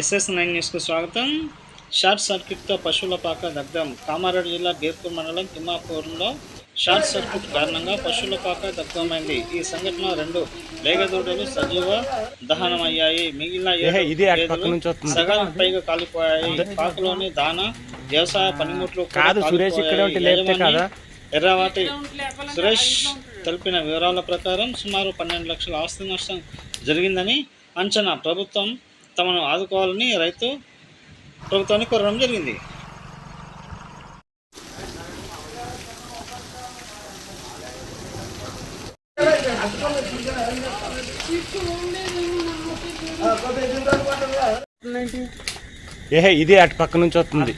SS nine న్యూస్కు స్వాగతం. Short సర్క్యూట్తో పశువుల పాక దగ్ధం. కామారెడ్డి జిల్లా బీర్పూర్ మండలం తిమ్మాపూర్లో షార్ట్ సర్క్యూట్ కారణంగా పశువుల పాక దగ్ధమైంది. ఈ సంఘటన రెండు లేగదూడలు సజీవ దహనమయ్యాయి. మిగిలిన. సగానికి పైగా కాలిపోయాయి. పాకలోని దాన వ్యవసాయ పనిముట్లు? ఎర్రవాటి సురేష్ తెలిపిన వివరాల ప్రకారం సుమారు పన్నెండు లక్షల ఆస్తి నష్టం జరిగిందని అంచనా. ప్రభుత్వం తమను ఆదుకోవాలని రైతు ప్రభుత్వాన్ని కోరడం జరిగింది. ఏహే ఇది అటు పక్క నుంచి వస్తుంది.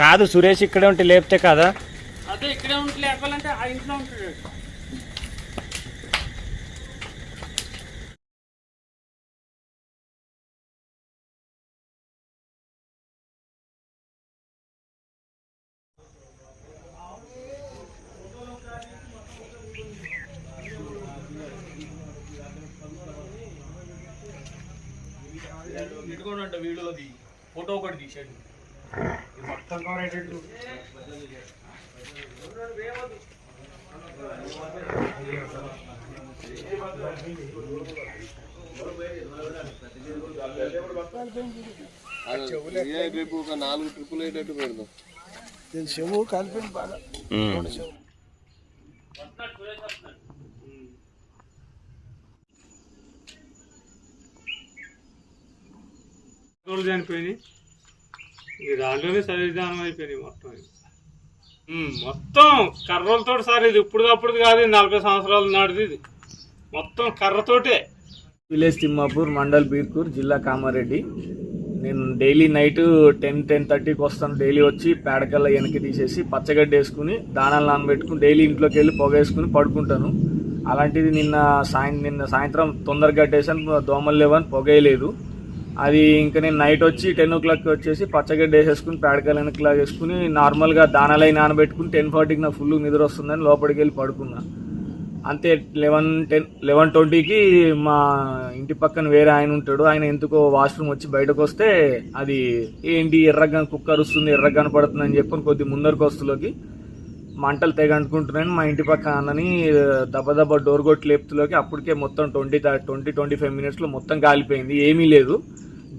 కాదు సురేష్ ఇక్కడే ఉంటే లేపితే కాదా? అదే ఇక్కడే ఉంటే లేపాలంటే ఆ ఇంట్లో ఉంటాడు ఇటుకోండి అంటే వీడియోది ఫోటో ఒకటి తీసాడు మొత్తం కవర్ అయ్యేటట్టు రేపు ఒక నాలుగు ట్రిప్పులు అయ్యేటట్టు పెడదాం రోజులు చనిపోయినాయి. ఇక దాంట్లోనే సరిధానం అయిపోయినాయి మొత్తం. మొత్తం కర్రలతో సార్ ఇది ఇప్పుడు కాదు నలభై సంవత్సరాల నాటిది ఇది. మొత్తం కర్రతోటే. విలేజ్ తిమ్మాపూర్ మండల్ బీర్కూర్ జిల్లా కామారెడ్డి. నేను డైలీ నైట్ టెన్ టెన్ థర్టీకి వస్తాను. డైలీ వచ్చి పేడకల్లా వెనక్కి తీసేసి పచ్చగడ్డి వేసుకుని దానాలు నానబెట్టుకుని డైలీ ఇంట్లోకి వెళ్ళి పొగ వేసుకుని పడుకుంటాను. అలాంటిది నిన్న సాయం నిన్న సాయంత్రం తొందరగా గడ్డేసాను దోమలు లేవని పొగ వేయలేదు. అది ఇంకా నేను నైట్ వచ్చి టెన్ ఓ క్లాక్కి వచ్చేసి పచ్చగడ్డి వేసేసుకుని పేడకల్లా వెనకలా వేసుకుని నార్మల్గా దానాలై నానబెట్టుకుని టెన్ ఫార్టీకి నాకు ఫుల్ నిద్ర వస్తుందని లోపలికి వెళ్ళి పడుకున్నా. అంతే లెవెన్ టెన్ లెవెన్ ట్వంటీకి మా ఇంటి పక్కన వేరే ఆయన ఉంటాడు. ఆయన ఎందుకో వాష్రూమ్ వచ్చి బయటకు వస్తే అది ఏంటి ఎర్రగా కుక్కర్ వస్తుంది ఎర్రగా కనపడుతుంది అని చెప్పని కొద్ది ముందరికి వస్తులోకి మంటలు తెగ అనుకుంటున్నాను మా ఇంటి పక్క అన్నని దెబ్బ డోర్ కొట్టి లేపుతులోకి అప్పటికే మొత్తం ట్వంటీ ట్వంటీ ట్వంటీ ఫైవ్ మినిట్స్లో మొత్తం కాలిపోయింది ఏమీ లేదు.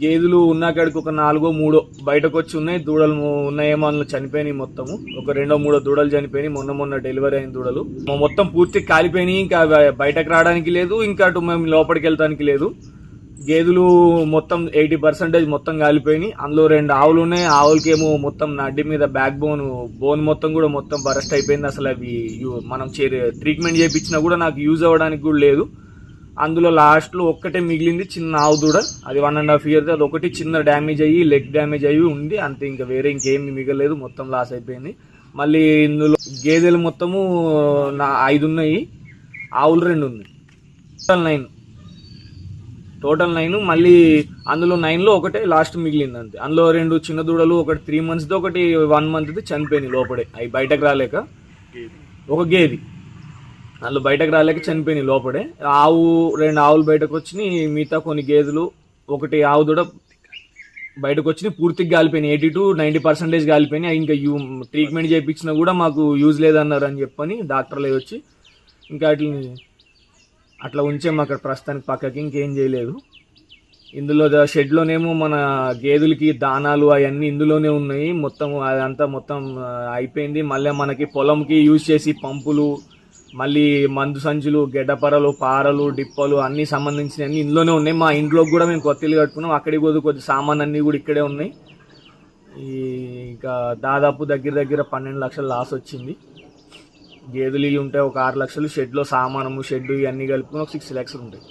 గేదెలు ఉన్నాకాడికి ఒక నాలుగో మూడో బయటకు వచ్చి ఉన్నాయి. దూడలు ఉన్నాయేమో అందులో చనిపోయినాయి మొత్తము. ఒక రెండో మూడో దూడలు చనిపోయినాయి. మొన్న మొన్న డెలివరీ అయిన దూడలు. మొత్తం పూర్తి కాలిపోయినాయి. ఇంకా బయటకు రావడానికి లేదు. ఇంకా అటు మేము లోపలికి వెళ్ళడానికి లేదు. గేదెలు మొత్తం ఎయిటీ పర్సెంటేజ్ మొత్తం కాలిపోయినాయి. అందులో రెండు ఆవులు ఉన్నాయి. ఆవులకేమో మొత్తం నడ్డి మీద బ్యాక్ బోన్ బోన్ మొత్తం కూడా మొత్తం బరస్ట్ అయిపోయింది. అసలు అవి యు- మనం ట్రీట్మెంట్ చేయించినా కూడా నాకు యూజ్ అవ్వడానికి కూడా లేదు. అందులో లాస్ట్లో ఒక్కటే మిగిలింది చిన్న ఆవు దూడ. అది వన్ అండ్ హాఫ్ ఇయర్ అది ఒకటి చిన్న డ్యామేజ్ అయ్యి లెగ్ డ్యామేజ్ అయ్యి ఉంది అంతే ఇంకా వేరే ఇంకేమి మిగలేదు మొత్తం లాస్ అయిపోయింది. మళ్ళీ ఇందులో గేదెలు మొత్తము నా ఐదు ఉన్నాయి ఆవులు రెండు ఉన్నాయి. టోటల్ నైన్ టోటల్ నైన్ మళ్ళీ అందులో నైన్లో ఒకటే లాస్ట్ మిగిలింది అంతే. అందులో రెండు చిన్న దూడలు ఒకటి త్రీ మంత్స్ది ఒకటి వన్ మంత్ది చనిపోయినాయి లోపడే. అవి బయటకు రాలేక. ఒక గేది. అందులో బయటకు రాలేక చనిపోయినాయి లోపడే. ఆవు రెండు ఆవులు బయటకు వచ్చినాయి మిగతా కొన్ని గేదెలు ఒకటి ఆవు దూడ బయటకు వచ్చినాయి పూర్తిగా కాలిపోయినాయి ఎయిటీ టు నైంటీ పర్సెంటేజ్ కాలిపోయినాయి ఇంకా యూ ట్రీట్మెంట్ చేయించినా కూడా మాకు యూజ్ లేదన్నారు అని చెప్పని డాక్టర్లే వచ్చి ఇంకా వాటిని అట్లా ఉంచాము అక్కడ ప్రస్తుతానికి పక్కకి ఇంకేం చేయలేదు. ఇందులో షెడ్లోనేమో మన గేదెలకి దానాలు అవన్నీ ఇందులోనే ఉన్నాయి. మొత్తం అదంతా మొత్తం అయిపోయింది. మళ్ళీ మనకి పొలంకి యూజ్ చేసి పంపులు మళ్ళీ మందు సంచులు గెడ్డపరలు పారలు డిప్పలు అన్నీ సంబంధించిన అన్ని ఇందులోనే ఉన్నాయి. మా ఇంట్లోకి కూడా మేము కొత్త ఇల్లు కట్టుకున్నాం. అక్కడికి కొద్ది కొద్ది సామాన్ అన్నీ కూడా ఇక్కడే ఉన్నాయి. ఈ ఇంకా దాదాపు దగ్గర దగ్గర పన్నెండు లక్షల లాస్ వచ్చింది. గేదెలు ఇవి ఉంటాయి ఒక ఆరు లక్షలు షెడ్లో సామానము షెడ్ ఇవన్నీ కలుపుకుని ఒక సిక్స్ ల్యాక్స్ ఉంటాయి.